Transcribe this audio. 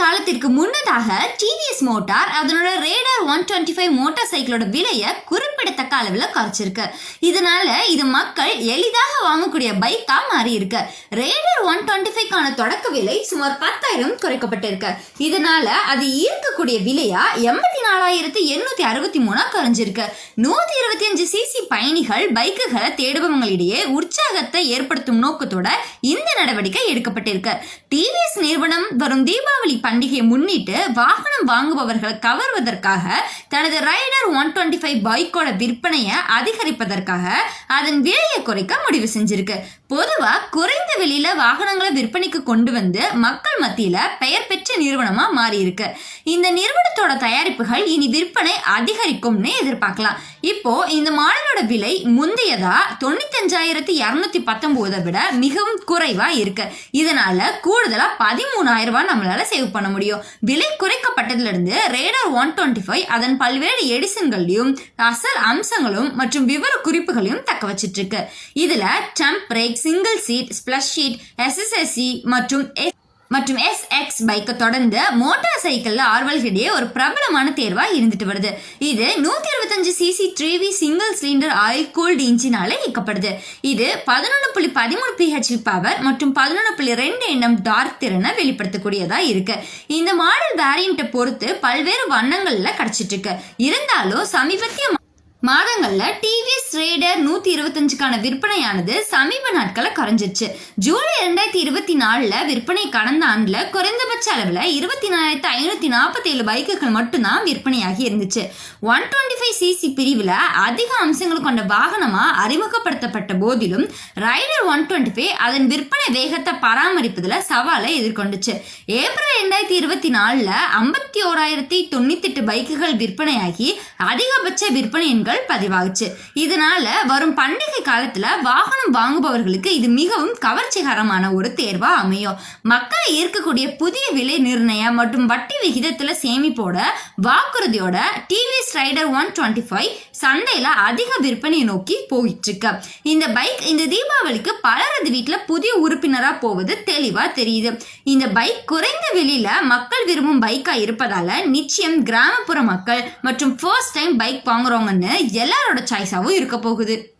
காலத்திற்கு முன்னதாக TVS motor அதனோட radar one twenty five motor சைக்கிளோட விலையை குறிப்பிடத்தக்க அளவில் குறைச்சிருக்கு. இதனால இது மக்கள் எளிதாக வாங்கக்கூடிய பைக்கா மாறி இருக்கு ரேடார் ஒன் டுவெண்ட்டி ஃபைவ்க்கான தொடக்க விலை சுமார் பத்தாயிரம் குறைக்கப்பட்டிருக்கு. இதனால அது ஈர்க்கக்கூடிய விலையா எண்பத்தி நாலாயிரத்தி எண்ணூத்தி அறுபத்தி மூணா குறைஞ்சிருக்கு. நூத்தி இருபத்தி அஞ்சு சிசி பயணிகள் பைக்குகளை தேடுபவங்களிடையே உற்சாகத்தை ஏற்படுத்தும் நோக்கத்தோட இந்த நடவடிக்கை எடுக்கப்பட்டிருக்கு. டிவிஎஸ் நிறுவனம் வரும் தீபாவளி பண்டிகையை முன்னிட்டு வாகனம் வாங்குபவர்களை கவர்வதற்காக தனது ரைடர் ஒன் டுவெண்ட்டி ஃபைவ் பைக்கோட விற்பனையை அதிகரிப்பதற்காக அதன் விலையை குறைக்க முடிவு செஞ்சிருக்கு. பொதுவா குறைந்த விலையில வாகனங்களை விற்பனைக்கு கொண்டு வந்து மக்கள் மத்தியில பெயர் பெற்ற நிறுவனமா மாறி இருக்கு இந்த நிறுவனத்தோட தயாரிப்புகள் இனி விற்பனை அதிகரிக்கும்னு எதிர்பார்க்கலாம். இப்போ இந்த மாடலோட விலை முந்தையதா தொண்ணூத்தஞ்சாயிரத்தி இரநூத்தி பத்தொன்பதை விட மிகவும் குறைவா இருக்கு. இதனால கூடுதலா பதிமூணாயிரம் ரூபாய் நம்மளால சேவ் பண்ண முடியும். விலை குறைக்கப்பட்டதுல இருந்து ரேடார் ஒன் டுவெண்ட்டி ஃபைவ் அதன் பல்வேறு எடிசன்களையும் அசல் அம்சங்களும் மற்றும் விவர குறிப்புகளையும் தக்க வச்சிட்டு இருக்கு இதுல dump brake bike single seat split seat SSSC மற்றும் மற்றும் எஸ் எக்ஸ் பைக்கை தொடர்ந்து மோட்டார் சைக்கிளில் ஆர்வல்களிடையே ஒரு பிரபலமான தேர்வாக இருந்துட்டு வருது. இது நூற்றி இருபத்தஞ்சு cc three single cylinder oil cooled இன்ஜினால இயக்கப்படுது. இது பதினொன்று புள்ளி பதிமூணு பிஹெச் பவர் மற்றும் பதினொன்று புள்ளி ரெண்டு எண்ணம் டார்க் திறனை வெளிப்படுத்தக்கூடியதாக இருக்கு. இந்த மாடல் வேரியண்ட்டை பொறுத்து பல்வேறு வண்ணங்களில் கிடச்சிட்டு இருக்கு. இருந்தாலும் சமீபத்திய மாதங்கள்ல டிவிஎஸ் ரேடர் நூத்தி இருபத்தஞ்சுக்கான விற்பனையானது சமீப நாட்களை குறைஞ்சிருச்சு. ஜூலை ரெண்டாயிரத்தி இருபத்தி நாலுல விற்பனை கடந்த ஆண்டுல குறைந்தபட்ச அளவுல இருபத்தி நாலாயிரத்தி ஐநூத்தி நாற்பத்தி ஏழு பைக்குகள் மட்டும்தான் விற்பனையாகி இருந்துச்சு. ஒன் டுவெண்ட்டி ஃபைவ் சிசி பிரிவுல அதிக அம்சங்கள் கொண்ட வாகனமா அறிமுகப்படுத்தப்பட்ட போதிலும் ரைடர் ஒன் டுவெண்ட்டி ஃபைவ் அதன் விற்பனை வேகத்தை பராமரிப்பதுல சவாலை எதிர்கொண்டுச்சு. ஏப்ரல் ரெண்டாயிரத்தி இருபத்தி நாலுல ஐம்பத்தி ஓராயிரத்தி தொண்ணூத்தி எட்டு பைக்குகள் விற்பனையாகி அதிகபட்ச விற்பனை எண்கள் பதிவாகுச்சு. இதனால வரும் பண்டிகை காலத்துல வாகனம் வாங்குபவர்களுக்கு இது மிகவும் கவர்ச்சிகரமான ஒரு தேர்வா அமையும். மக்களை ஈர்க்கக்கூடிய புதிய விலை நிர்ணயம் மற்றும் வட்டி விகிதத்துல சேமிப்போட வாக்குறுதியோட TVS Raider one twenty five சந்தையில அதிக விற்பனையை நோக்கி போயிட்டு இருக்கு இந்த பைக் இந்த தீபாவளிக்கு பலரது வீட்டுல புதிய உறுப்பினரா போவது தெளிவா தெரியுது. இந்த பைக் குறைந்த விலையில மக்கள் விரும்பும் பைக்கா இருப்பதால நிச்சயம் கிராமப்புற மக்கள் மற்றும் ஃபர்ஸ்ட் டைம் பைக் வாங்குறவங்கன்னு எல்லாரோட சாய்ஸாவும் இருக்க போகுது.